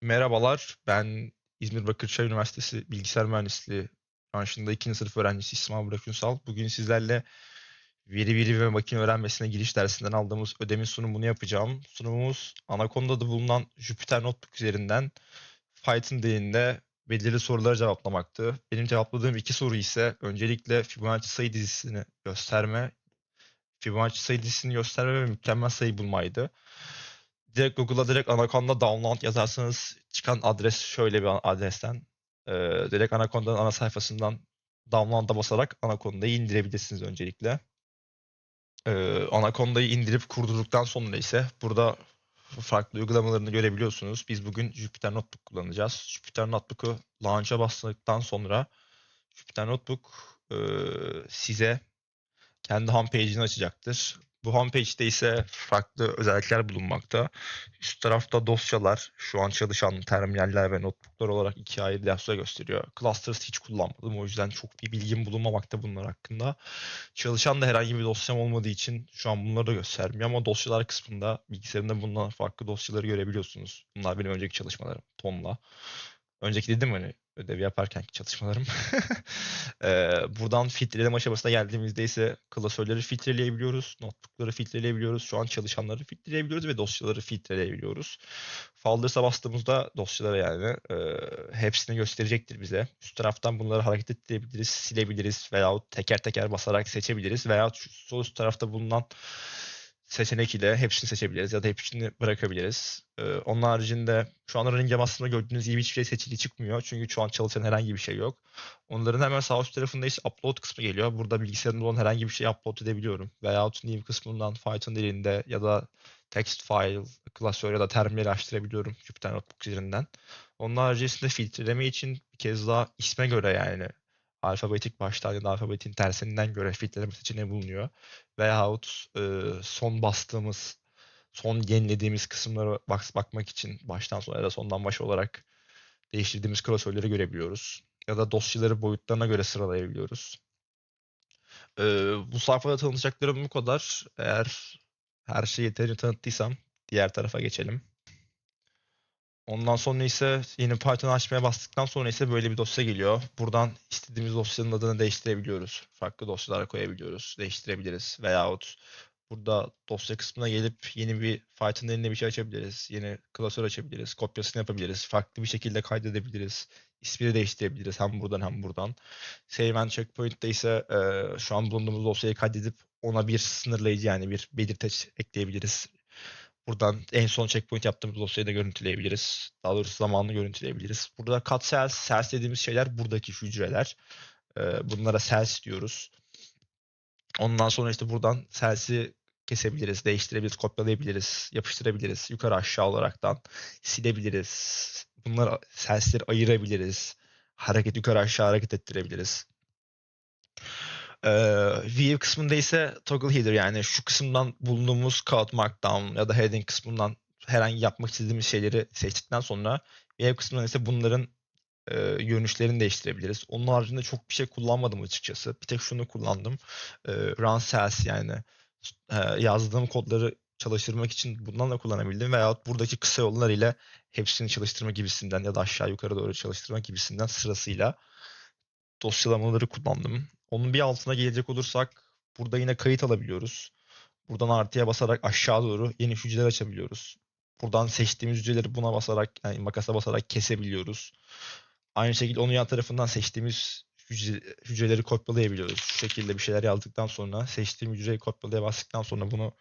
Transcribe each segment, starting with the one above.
Merhabalar, ben İzmir Bakırçay Üniversitesi Bilgisayar Mühendisliği branşında 2. sınıf öğrencisi İsmail Burak Ünsal. Bugün sizlerle veri bilimi ve makine öğrenmesine giriş dersinden aldığımız ödemin sunumunu yapacağım. Sunumumuz Anaconda'da bulunan Jupyter Notebook üzerinden Python dilinde belirli soruları cevaplamaktı. Benim cevapladığım iki soru ise öncelikle Fibonacci sayı dizisini gösterme, Fibonacci sayı dizisini gösterme ve mükemmel sayı bulmaydı direkt Google'a direkt Anaconda download yazarsanız çıkan adres şöyle bir adresten. Ee, direkt Anaconda'nın ana sayfasından download'a basarak Anaconda'yı indirebilirsiniz öncelikle. Ee, Anaconda'yı indirip kurdurduktan sonra ise burada farklı uygulamalarını görebiliyorsunuz. Biz bugün Jupyter Notebook kullanacağız. Jupyter Notebook'u launch'a bastıktan sonra Jupyter Notebook e, size kendi homepage'ini açacaktır. Bu homepage'de ise farklı özellikler bulunmakta. Üst tarafta dosyalar, şu an çalışan terminaller ve notebooklar olarak iki ayrı dosya gösteriyor. Clusters hiç kullanmadım o yüzden çok bir bilgim bulunmamakta bunlar hakkında. Çalışan da herhangi bir dosyam olmadığı için şu an bunları da göstermiyor ama dosyalar kısmında bilgisayarımda bulunan farklı dosyaları görebiliyorsunuz. Bunlar benim önceki çalışmalarım tonla. Önceki dedim hani ödev yaparkenki çalışmalarım. Ee, buradan filtreleme aşamasına geldiğimizde ise klasörleri filtreleyebiliyoruz, notebookları filtreleyebiliyoruz, şu an çalışanları filtreleyebiliyoruz ve dosyaları filtreleyebiliyoruz. Folders'a bastığımızda dosyalara yani e, hepsini gösterecektir bize. Üst taraftan bunları hareket ettirebiliriz, silebiliriz veyahut teker teker basarak seçebiliriz veya sol üst tarafta bulunan seçenek ile hepsini seçebiliriz ya da hepsini bırakabiliriz. Ee, onun haricinde şu an running aslında gördüğünüz gibi hiçbir şey seçili çıkmıyor. Çünkü şu an çalışan herhangi bir şey yok. Onların hemen sağ üst tarafında ise upload kısmı geliyor. Burada bilgisayarımda olan herhangi bir şeyi upload edebiliyorum. Veyahut new kısmından Python dilinde ya da text file, klasör ya da terminal açtırabiliyorum Jupyter Notebook üzerinden. Onun haricinde filtreleme için bir kez daha isme göre yani alfabetik baştan ya da alfabetin tersinden göre filtreleme seçeneği bulunuyor. Veyahut e, son bastığımız, son yenilediğimiz kısımlara bak bakmak için baştan sona ya da sondan başa olarak değiştirdiğimiz klasörleri görebiliyoruz. Ya da dosyaları boyutlarına göre sıralayabiliyoruz. E, bu sayfada tanıtacaklarım bu kadar. Eğer her şeyi yeterince tanıttıysam diğer tarafa geçelim. Ondan sonra ise yeni Python açmaya bastıktan sonra ise böyle bir dosya geliyor. Buradan istediğimiz dosyanın adını değiştirebiliyoruz. Farklı dosyalara koyabiliyoruz, değiştirebiliriz. Veyahut burada dosya kısmına gelip yeni bir Python dilinde bir şey açabiliriz. Yeni klasör açabiliriz, kopyasını yapabiliriz. Farklı bir şekilde kaydedebiliriz. İsmini değiştirebiliriz hem buradan hem buradan. Save and Checkpoint'te ise e, şu an bulunduğumuz dosyayı kaydedip ona bir sınırlayıcı yani bir belirteç ekleyebiliriz. Buradan en son checkpoint yaptığımız dosyayı da görüntüleyebiliriz. Daha doğrusu zamanını görüntüleyebiliriz. Burada cut cells, cells dediğimiz şeyler buradaki hücreler. Ee, bunlara cells diyoruz. Ondan sonra işte buradan cells'i kesebiliriz, değiştirebiliriz, kopyalayabiliriz, yapıştırabiliriz. Yukarı aşağı olaraktan silebiliriz. Bunları cells'leri ayırabiliriz. Hareket yukarı aşağı hareket ettirebiliriz. Ee, view kısmında ise toggle header yani şu kısımdan bulunduğumuz code markdown ya da heading kısmından herhangi yapmak istediğimiz şeyleri seçtikten sonra view kısmından ise bunların e, görünüşlerini değiştirebiliriz. Onun haricinde çok bir şey kullanmadım açıkçası. Bir tek şunu kullandım. E, run cells yani e, yazdığım kodları çalıştırmak için bundan da kullanabildim veyahut buradaki kısa yollar ile hepsini çalıştırma gibisinden ya da aşağı yukarı doğru çalıştırma gibisinden sırasıyla dosyalamaları kullandım. Onun bir altına gelecek olursak burada yine kayıt alabiliyoruz. Buradan artıya basarak aşağı doğru yeni hücreler açabiliyoruz. Buradan seçtiğimiz hücreleri buna basarak yani makasa basarak kesebiliyoruz. Aynı şekilde onun yan tarafından seçtiğimiz hücre, hücreleri kopyalayabiliyoruz. Şu şekilde bir şeyler yazdıktan sonra seçtiğim hücreyi kopyalaya bastıktan sonra bunu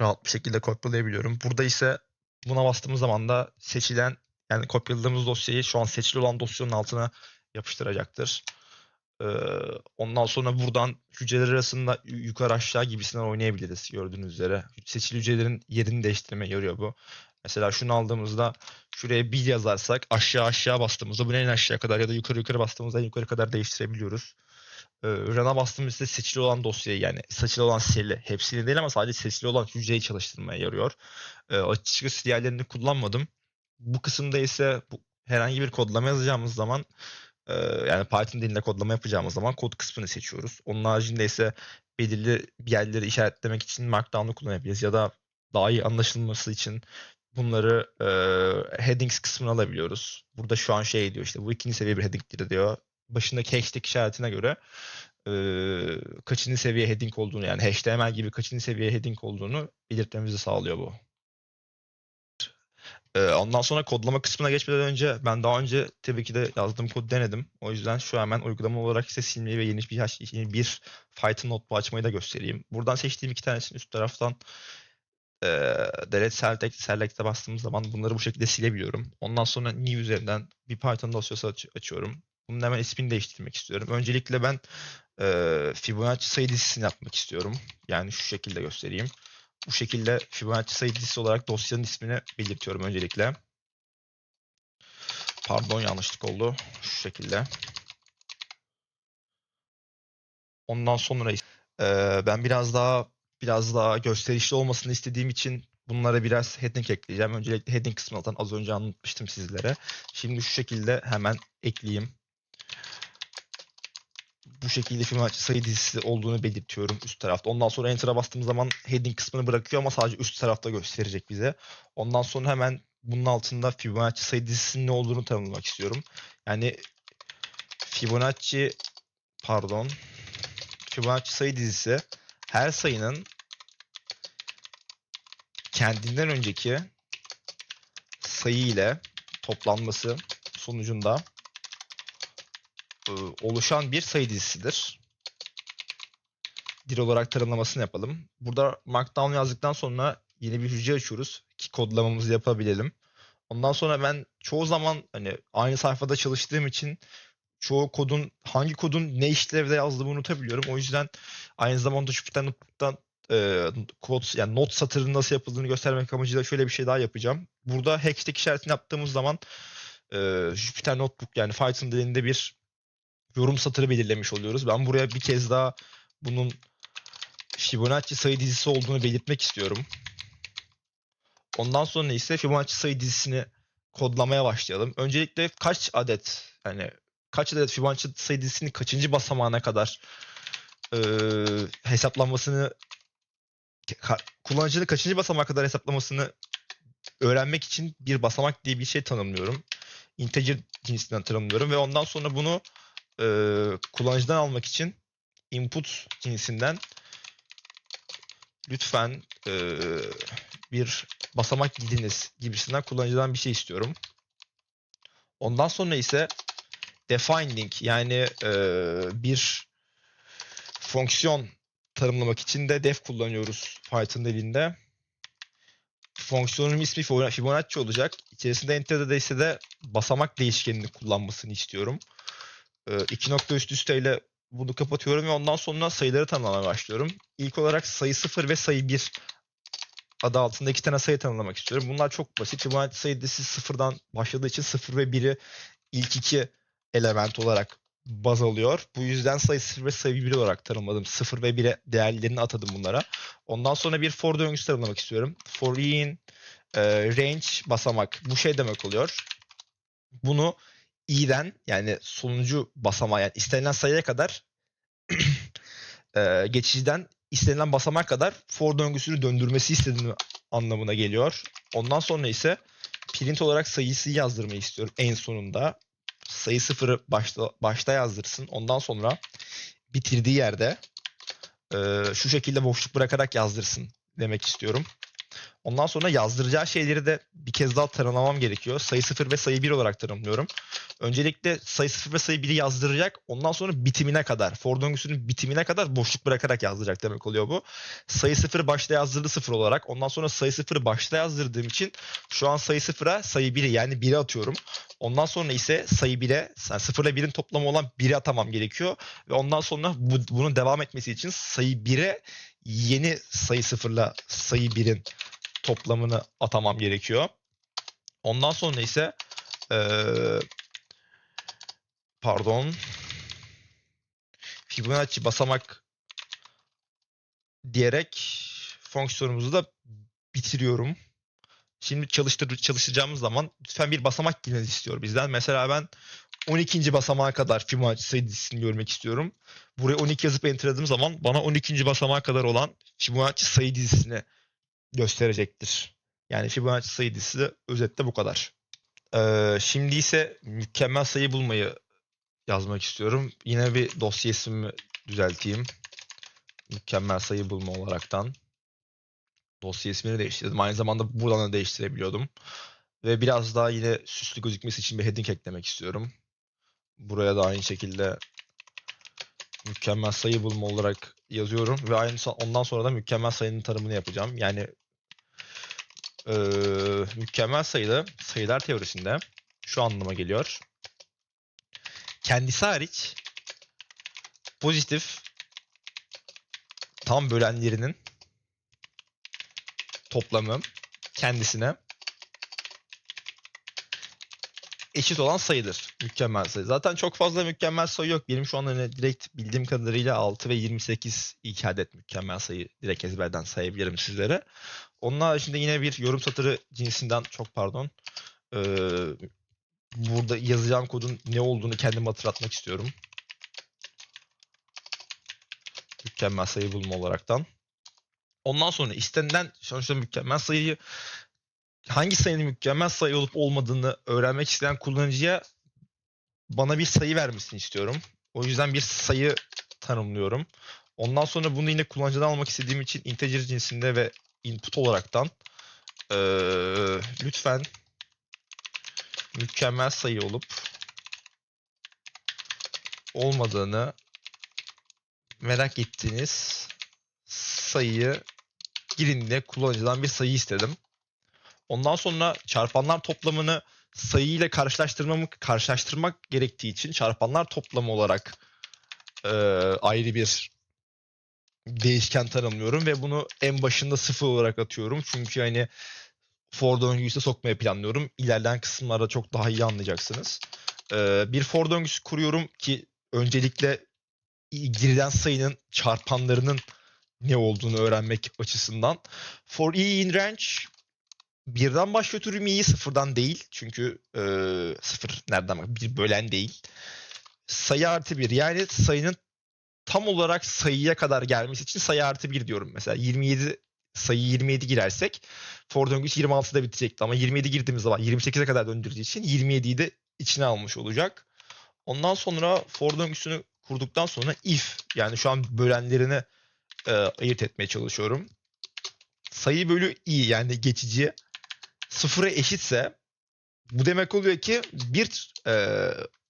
rahat bir şekilde kopyalayabiliyorum. Burada ise buna bastığımız zaman da seçilen yani kopyaladığımız dosyayı şu an seçili olan dosyanın altına yapıştıracaktır. Ondan sonra buradan hücreler arasında yukarı aşağı gibisinden oynayabiliriz gördüğünüz üzere. Seçili hücrelerin yerini değiştirme yarıyor bu. Mesela şunu aldığımızda şuraya bir yazarsak aşağı aşağı bastığımızda bunu en aşağı kadar ya da yukarı yukarı bastığımızda en yukarı kadar değiştirebiliyoruz. Ee, bastığımızda seçili olan dosyayı yani seçili olan seli hepsini değil ama sadece seçili olan hücreyi çalıştırmaya yarıyor. Açıkçası diğerlerini kullanmadım. Bu kısımda ise bu, herhangi bir kodlama yazacağımız zaman yani Python dilinde kodlama yapacağımız zaman kod kısmını seçiyoruz. Onun haricinde ise belirli yerleri işaretlemek için Markdown'u kullanabiliriz ya da daha iyi anlaşılması için bunları eee, headings kısmına alabiliyoruz. Burada şu an şey diyor işte bu ikinci seviye bir heading'tir diyor. Başındaki hashtag işaretine göre eee kaçıncı seviye heading olduğunu yani HTML gibi kaçıncı seviye heading olduğunu belirtmemizi sağlıyor bu. Eee, ondan sonra kodlama kısmına geçmeden önce ben daha önce tabii ki de yazdığım kodu denedim. O yüzden şu ben uygulama olarak ise silmeyi ve yeni bir, yeni bir Python notebook açmayı da göstereyim. Buradan seçtiğim iki tanesini üst taraftan eee delete select, select'e bastığımız zaman bunları bu şekilde silebiliyorum. Ondan sonra new üzerinden bir Python dosyası aç- açıyorum. Bunun hemen ismini değiştirmek istiyorum. Öncelikle ben eee Fibonacci sayı dizisini yapmak istiyorum. Yani şu şekilde göstereyim. Bu şekilde Fibonacci sayı dizisi olarak dosyanın ismini belirtiyorum öncelikle. Pardon yanlışlık oldu. Şu şekilde. Ondan sonra eee, ben biraz daha biraz daha gösterişli olmasını istediğim için bunlara biraz heading ekleyeceğim. Öncelikle heading kısmından az önce anlatmıştım sizlere. Şimdi şu şekilde hemen ekleyeyim. Bu şekilde Fibonacci sayı dizisi olduğunu belirtiyorum üst tarafta. Ondan sonra Enter'a bastığım zaman heading kısmını bırakıyor ama sadece üst tarafta gösterecek bize. Ondan sonra hemen bunun altında Fibonacci sayı dizisinin ne olduğunu tanımlamak istiyorum. Yani Fibonacci pardon Fibonacci sayı dizisi her sayının kendinden önceki sayı ile toplanması sonucunda e, oluşan bir sayı dizisidir. Dil olarak tanımlamasını yapalım. Burada Markdown yazdıktan sonra yeni bir hücre açıyoruz ki kodlamamızı yapabilelim. Ondan sonra ben çoğu zaman hani aynı sayfada çalıştığım için çoğu kodun hangi kodun ne işlevde yazdığımı unutabiliyorum. O yüzden aynı zamanda Jupyter Notebook'tan e, kod yani not satırının nasıl yapıldığını göstermek amacıyla şöyle bir şey daha yapacağım. Burada hashtag işaretini yaptığımız zaman e, Jupyter Notebook yani Python dilinde bir yorum satırı belirlemiş oluyoruz. Ben buraya bir kez daha bunun Fibonacci sayı dizisi olduğunu belirtmek istiyorum. Ondan sonra ise Fibonacci sayı dizisini kodlamaya başlayalım. Öncelikle kaç adet yani kaç adet Fibonacci sayı dizisinin kaçıncı basamağına kadar e, hesaplanmasını ka- kullanıcının kaçıncı basamağa kadar hesaplamasını öğrenmek için bir basamak diye bir şey tanımlıyorum. Integer cinsinden tanımlıyorum ve ondan sonra bunu e, kullanıcıdan almak için input cinsinden lütfen e, bir basamak gidiniz gibisinden kullanıcıdan bir şey istiyorum. Ondan sonra ise defining yani e, bir fonksiyon tanımlamak için de def kullanıyoruz Python dilinde. Fonksiyonun ismi Fibona- Fibonacci olacak. İçerisinde enter'da ise de basamak değişkenini kullanmasını istiyorum. Ee, iki nokta üst üste ile bunu kapatıyorum ve ondan sonra sayıları tanımlamaya başlıyorum. İlk olarak sayı 0 ve sayı 1 adı altında iki tane sayı tanımlamak istiyorum. Bunlar çok basit. Fibonacci sayı dizisi sıfırdan başladığı için 0 ve 1'i ilk iki element olarak baz alıyor. Bu yüzden sayı 0 ve sayı 1 olarak tanımladım. 0 ve 1'e değerlerini atadım bunlara. Ondan sonra bir for döngüsü tanımlamak istiyorum. For in e, range basamak. Bu şey demek oluyor. Bunu i'den yani sonuncu basamağa yani istenilen sayıya kadar e, geçiciden istenilen basamak kadar for döngüsünü döndürmesi istediğim anlamına geliyor. Ondan sonra ise print olarak sayısı yazdırmayı istiyorum en sonunda. Sayı sıfırı başta, başta yazdırsın. Ondan sonra bitirdiği yerde e, şu şekilde boşluk bırakarak yazdırsın demek istiyorum. Ondan sonra yazdıracağı şeyleri de bir kez daha tanımlamam gerekiyor. Sayı 0 ve sayı 1 olarak tanımlıyorum. Öncelikle sayı 0 ve sayı 1'i yazdıracak. Ondan sonra bitimine kadar, for döngüsünün bitimine kadar boşluk bırakarak yazdıracak demek oluyor bu. Sayı 0'ı başta yazdırdı 0 olarak. Ondan sonra sayı 0'ı başta yazdırdığım için şu an sayı 0'a sayı 1'i yani 1'i atıyorum. Ondan sonra ise sayı 1'e yani 0 ile 1'in toplamı olan 1'i atamam gerekiyor. Ve ondan sonra bu, bunun devam etmesi için sayı 1'e yeni sayı 0 ile sayı 1'in toplamını atamam gerekiyor. Ondan sonra ise eee, pardon Fibonacci basamak diyerek fonksiyonumuzu da bitiriyorum. Şimdi çalıştır çalıştıracağımız zaman lütfen bir basamak girmenizi istiyor bizden. Mesela ben 12. basamağa kadar Fibonacci sayı dizisini görmek istiyorum. Buraya 12 yazıp enterladığım zaman bana 12. basamağa kadar olan Fibonacci sayı dizisini gösterecektir. Yani Fibonacci sayı dizisi özetle bu kadar. Ee, şimdi ise mükemmel sayı bulmayı yazmak istiyorum. Yine bir dosya ismimi düzelteyim. Mükemmel sayı bulma olaraktan. Dosya ismini değiştirdim. Aynı zamanda buradan da değiştirebiliyordum. Ve biraz daha yine süslü gözükmesi için bir heading eklemek istiyorum. Buraya da aynı şekilde mükemmel sayı bulma olarak yazıyorum ve aynı ondan sonra da mükemmel sayının tanımını yapacağım. Yani eee, mükemmel sayıda sayılar teorisinde şu anlama geliyor. Kendisi hariç pozitif tam bölenlerinin toplamı kendisine eşit olan sayıdır. Mükemmel sayı. Zaten çok fazla mükemmel sayı yok. Benim şu an hani direkt bildiğim kadarıyla 6 ve 28 iki adet mükemmel sayı direkt ezberden sayabilirim sizlere. Onun haricinde yine bir yorum satırı cinsinden çok pardon. Ee, burada yazacağım kodun ne olduğunu kendime hatırlatmak istiyorum. Mükemmel sayı bulma olaraktan. Ondan sonra istenilen sonuçta mükemmel sayıyı hangi sayının mükemmel sayı olup olmadığını öğrenmek isteyen kullanıcıya bana bir sayı vermesini istiyorum. O yüzden bir sayı tanımlıyorum. Ondan sonra bunu yine kullanıcıdan almak istediğim için integer cinsinde ve input olaraktan eee, lütfen mükemmel sayı olup olmadığını merak ettiğiniz sayıyı girin diye kullanıcıdan bir sayı istedim. Ondan sonra çarpanlar toplamını sayı ile karşılaştırmamı karşılaştırmak gerektiği için çarpanlar toplamı olarak e, ayrı bir değişken tanımlıyorum ve bunu en başında sıfır olarak atıyorum. Çünkü hani for döngüsü sokmaya planlıyorum. İlerleyen kısımlarda çok daha iyi anlayacaksınız. E, bir for döngüsü kuruyorum ki öncelikle girilen sayının çarpanlarının ne olduğunu öğrenmek açısından. For e in range birden başlatıyorum i'yi sıfırdan değil. Çünkü e, sıfır nereden bak bir bölen değil. Sayı artı bir yani sayının tam olarak sayıya kadar gelmesi için sayı artı bir diyorum. Mesela 27 sayı 27 girersek for döngüsü 26'da bitecekti ama 27 girdiğimiz zaman 28'e kadar döndürdüğü için 27'yi de içine almış olacak. Ondan sonra for döngüsünü kurduktan sonra if yani şu an bölenlerini e, ayırt etmeye çalışıyorum. Sayı bölü i yani geçici sıfıra eşitse bu demek oluyor ki bir e,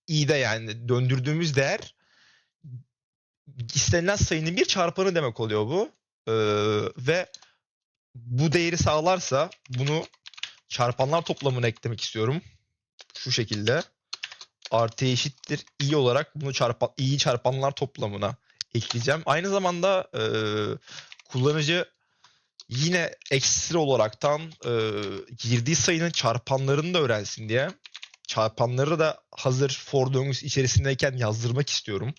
i'de yani döndürdüğümüz değer istenilen sayının bir çarpanı demek oluyor bu. E, ve bu değeri sağlarsa bunu çarpanlar toplamına eklemek istiyorum. Şu şekilde. Artı eşittir i olarak bunu çarpan, i'yi çarpanlar toplamına ekleyeceğim. Aynı zamanda e, kullanıcı yine ekstra olaraktan e, girdiği sayının çarpanlarını da öğrensin diye çarpanları da hazır for döngüsü içerisindeyken yazdırmak istiyorum.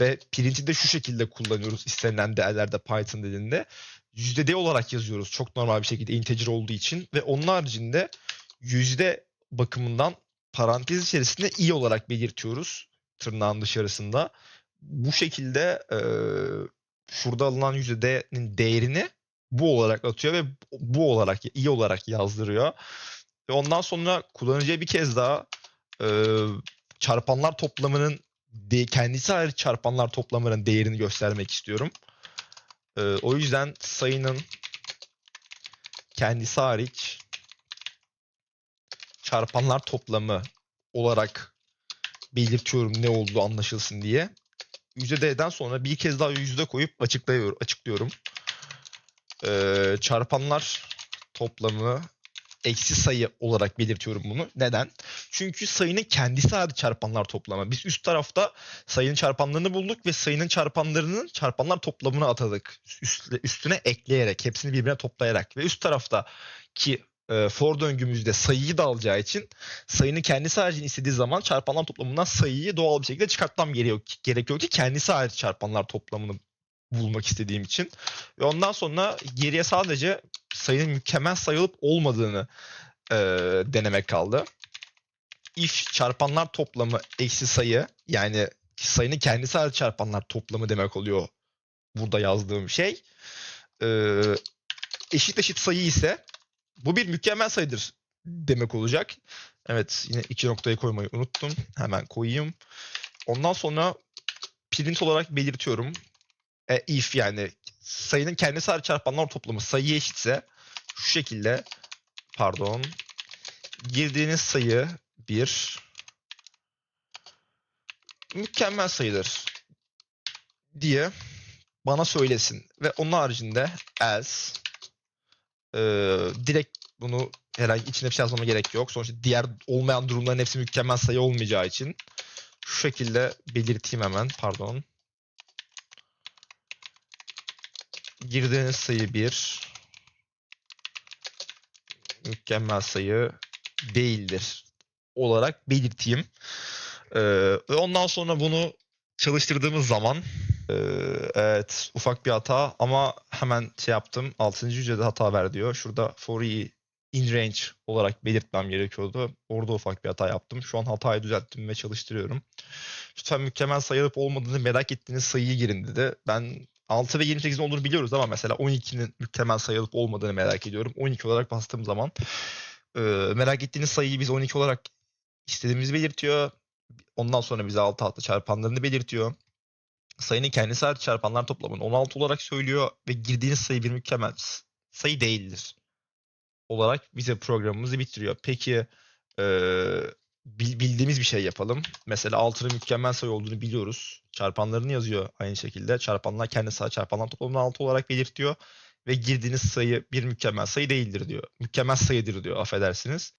Ve printi de şu şekilde kullanıyoruz istenilen değerlerde Python dilinde. Yüzde D olarak yazıyoruz çok normal bir şekilde integer olduğu için ve onun haricinde yüzde bakımından parantez içerisinde i olarak belirtiyoruz tırnağın dışarısında. Bu şekilde e, şurada alınan yüzde D'nin değerini bu olarak atıyor ve bu olarak i olarak yazdırıyor. Ve ondan sonra kullanıcıya bir kez daha e, çarpanlar toplamının de, kendisi hariç çarpanlar toplamının değerini göstermek istiyorum. E, o yüzden sayının kendisi hariç çarpanlar toplamı olarak belirtiyorum ne olduğu anlaşılsın diye. %D'den sonra bir kez daha yüzde koyup açıklıyor, açıklıyorum. Ee, çarpanlar toplamı eksi sayı olarak belirtiyorum bunu. Neden? Çünkü sayının kendisi hariç çarpanlar toplamı. Biz üst tarafta sayının çarpanlarını bulduk ve sayının çarpanlarının çarpanlar toplamını atadık. Üst- üstüne ekleyerek, hepsini birbirine toplayarak ve üst tarafta ki e, for döngümüzde sayıyı da alacağı için sayının kendisi haricini istediği zaman çarpanlar toplamından sayıyı doğal bir şekilde çıkartmam gerekiyor, gerekiyor ki kendisi hariç çarpanlar toplamını bulmak istediğim için. Ve ondan sonra geriye sadece sayının mükemmel sayı olup olmadığını e, denemek kaldı. If çarpanlar toplamı eksi sayı yani sayının kendisi hariç çarpanlar toplamı demek oluyor burada yazdığım şey. E, eşit eşit sayı ise bu bir mükemmel sayıdır demek olacak. Evet yine iki noktayı koymayı unuttum. Hemen koyayım. Ondan sonra print olarak belirtiyorum. E, if yani sayının kendisi hariç çarpanlar toplamı sayıya eşitse şu şekilde pardon girdiğiniz sayı bir mükemmel sayıdır diye bana söylesin ve onun haricinde else e, direkt bunu herhangi içine bir şey yazmama gerek yok. Sonuçta diğer olmayan durumların hepsi mükemmel sayı olmayacağı için şu şekilde belirteyim hemen. Pardon. Girdiğiniz sayı 1 mükemmel sayı değildir olarak belirteyim. Ee, ve ondan sonra bunu çalıştırdığımız zaman ee, evet ufak bir hata ama hemen şey yaptım. 6. hücrede hata ver diyor. Şurada for i in range olarak belirtmem gerekiyordu. Orada ufak bir hata yaptım. Şu an hatayı düzelttim ve çalıştırıyorum. Lütfen mükemmel sayı olmadığını merak ettiğiniz sayıyı girin dedi. Ben 6 ve 28'in olduğunu biliyoruz ama mesela 12'nin mükemmel sayı olup olmadığını merak ediyorum. 12 olarak bastığım zaman e, merak ettiğiniz sayıyı biz 12 olarak istediğimizi belirtiyor. Ondan sonra bize 6 altı çarpanlarını belirtiyor. Sayının kendisi hariç çarpanlar toplamını 16 olarak söylüyor ve girdiğiniz sayı bir mükemmel sayı değildir olarak bize programımızı bitiriyor. Peki e, bildiğimiz bir şey yapalım. Mesela 6'nın mükemmel sayı olduğunu biliyoruz. Çarpanlarını yazıyor aynı şekilde. Çarpanlar kendisi hariç çarpanlar toplamını 6 olarak belirtiyor ve girdiğiniz sayı bir mükemmel sayı değildir diyor. Mükemmel sayıdır diyor affedersiniz.